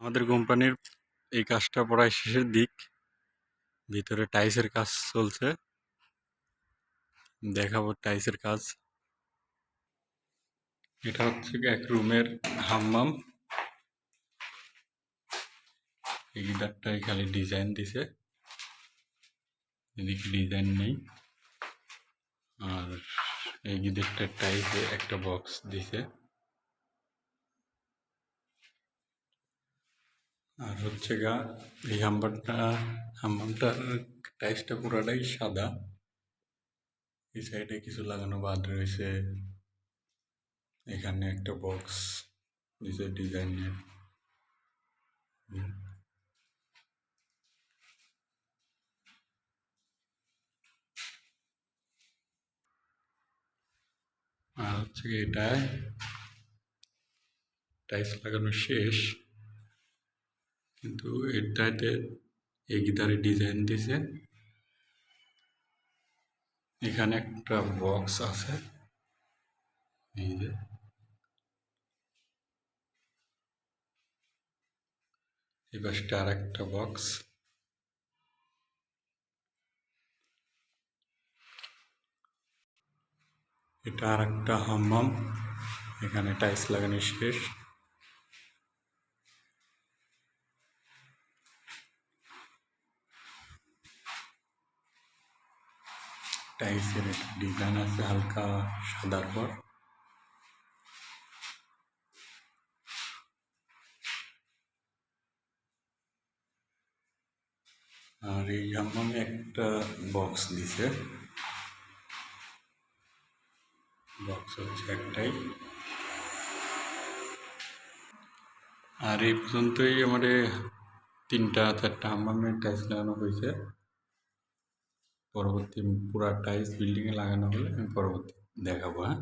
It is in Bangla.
আমাদের কোম্পানির এই কাজটা প্রায় শেষের দিক। ভিতরে টাইলসের কাজ চলছে। দেখাবো টাইসের কাজ। এটা হচ্ছে এক রুমের হাম্মাম। এই গিটারটাই খালি ডিজাইন দিছে। এদিকে ডিজাইন নেই। আর এই গিটারটার টাইপে একটা বক্স দিছে। হচ্ছে গা এই হাম্বারটা হাম্বামটার টাইসটা পুরাটাই সাদা। এই সাইডে কিছু লাগানো বাদ রয়েছে। এখানে একটা বক্স দিছে ডিজাইনের। আর হচ্ছে এটায় টাইলস লাগানো শেষ। কিন্তু এটাতে এই গিটারে ডিজাইন দিছে। এখানে একটা বক্স আছে। এই যে। এই পাশটা আর একটা বক্স। এটা আর একটা হাম্মাম। এখানে টাইলস লাগানো শেষ। টাইলসের একটা ডিজাইন আছে, হালকা সাদার পর আর এই হাম্মামে একটা বক্স দিছে। বক্স হচ্ছে একটাই। আর এই পর্যন্তই আমাদের তিনটা, চারটা হাম্মামের টাইলস লাগানো হয়েছে। পরবর্তী পুরা টাইলস বিল্ডিংয়ে লাগানো হলে আমি পরবর্তী দেখাবো হ্যাঁ?